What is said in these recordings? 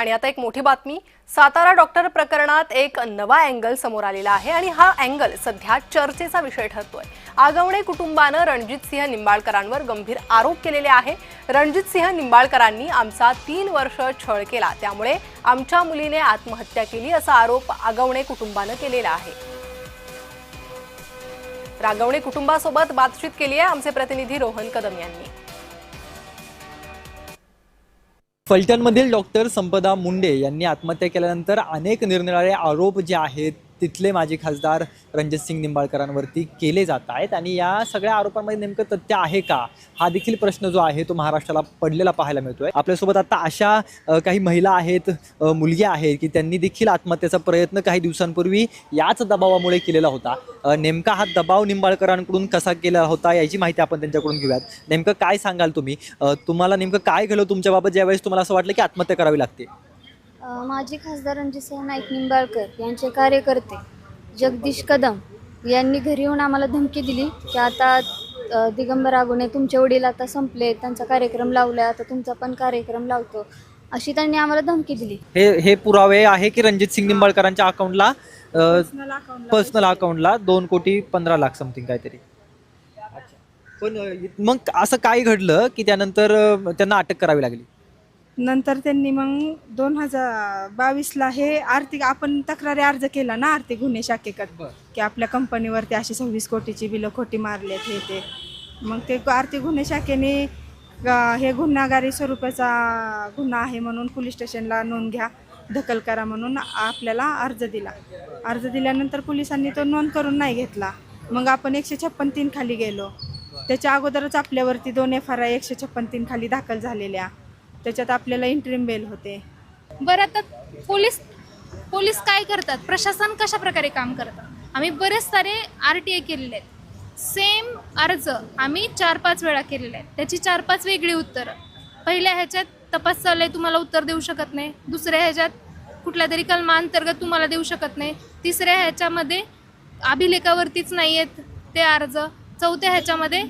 आणि आता एक मोठी बातमी. सातारा डॉक्टर प्रकरणात एक नवा अँगल समोर आलेला आहे आणि हा अँगल सध्या चर्चेचा विषय ठरतोय. आगवणे कुटुंबानं रणजित सिंह निंबाळकरांवर गंभीर आरोप केलेले आहे. रणजित सिंह निंबाळकरांनी आमचा तीन वर्ष छळ केला. त्यामुळे आमच्या मुलीने आत्महत्या केली असा आरोप आगवणे कुटुंबानं केलेला आहे. रागवणे कुटुंबासोबत बातचीत केली आहे आमचे प्रतिनिधी रोहन कदम यांनी. फलटणमधील डॉक्टर संपदा मुंडे यांनी आत्महत्या केल्यानंतर अनेक निरनिराळे आरोप जे आहेत तिथले माजी खासदार रणजित सिंग निंबाळकरांवरती केले जात आहेत. आणि या सगळ्या आरोपांमध्ये नेमकं तथ्य आहे का? हा देखील प्रश्न जो आहे तो महाराष्ट्राला पडलेला पाहायला मिळतोय. आपल्यासोबत आता अशा काही महिला आहेत मुलगी आहेत की त्यांनी देखील आत्महत्येचा प्रयत्न काही दिवसांपूर्वी याच दबावामुळे केलेला होता. नेमका हा दबाव निंबाळकरांकडून कसा केला होता याची माहिती आपण त्यांच्याकडून घेऊयात. नेमकं काय सांगाल तुम्ही? तुम्हाला नेमकं काय घडलं? तुमच्याबाबत ज्यावेळेस तुम्हाला असं वाटलं की आत्महत्या करावी लागते. माजी खासदार रणजितसिंह नाईक निंबाळकर यांचे कार्यकर्ते जगदीश कदम यांनी घरी येऊन आम्हाला धमकी दिली की आता दिगंबर आगुणे तुमचे वडील आता संपले त्यांचा कार्यक्रम लावला आता तुमचा पण कार्यक्रम लावतो. अशी त्यांनी आम्हाला धमकी दिली. हे हे पुरावे आहे की रणजित सिंग निंबाळकरांच्या अकाउंटला पर्सनल अकाउंटला दोन कोटी पंधरा लाख समथिंग काहीतरी. पण मग असं काय घडलं की त्यानंतर त्यांना अटक करावी लागली? नंतर त्यांनी मग दोन हजार बावीसला हे आर्थिक आपण तक्रारी अर्ज केला ना आर्थिक गुन्हे शाखेकडे की आपल्या कंपनीवरती अशी सव्वीस कोटीची बिलं खोटी मारलेत हे ते. मग ते आर्थिक गुन्हे शाखेने हे गुन्हेगारी स्वरूपाचा गुन्हा आहे म्हणून पोलीस स्टेशनला नोंद घ्या दखल करा म्हणून आपल्याला अर्ज दिला. अर्ज दिल्यानंतर पोलिसांनी तो नोंद करून नाही घेतला. मग आपण एकशे छप्पन तीन खाली गेलो. त्याच्या अगोदरच आपल्यावरती दोन एफ आर आय एकशे छप्पन तीन खाली दाखल झालेल्या. त्याच्यात आपल्याला इंटरिम बेल होते. बरं आता पोलीस पोलीस काय करतात? प्रशासन कशा प्रकारे काम करतात आम्ही बरेच सारे आर टी आय केलेले आहेत. सेम अर्ज आम्ही चार पाच वेळा केलेले आहेत. त्याची चार पाच वेगळी उत्तरं. पहिल्या ह्याच्यात तपास चालू आहे तुम्हाला उत्तर देऊ शकत नाही. दुसऱ्या ह्याच्यात कुठल्या तरी कलमांतर्गत तुम्हाला देऊ शकत नाही. तिसऱ्या ह्याच्यामध्ये अभिलेखावरतीच नाही आहेत ते अर्ज. चौथ्या ह्याच्यामध्ये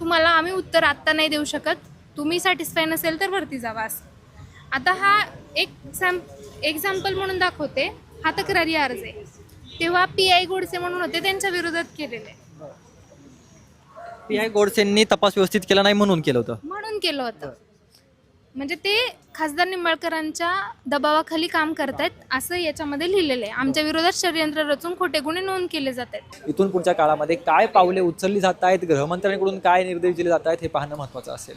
तुम्हाला आम्ही उत्तर आत्ता नाही देऊ शकत. तुम्ही सॅटिस्फाय नसेल तर वरती जावा असं आता हा एक सॅम एक्झाम्पल म्हणून दाखवते. हा तक्रारी अर्ज आहे. तेव्हा पी आय गोडसे म्हणून होते त्यांच्या विरोधात केलेले पी आय गोडसेंनी तपास व्यवस्थित केला नाही म्हणून केलं होतं. म्हणून केलं होतं. म्हणजे ते खासदार निंबाळकरांच्या दबावाखाली काम करतायत असं याच्यामध्ये लिहिलेलं आहे. आमच्या विरोधात षडयंत्र रचून खोटे गुन्हे नोंद केले जात आहेत इथून पुढच्या काळामध्ये काय पावले उचलली जात आहेत गृहमंत्र्यांकडून काय निर्देश दिले जात आहेत हे पाहणं महत्त्वाचं असेल.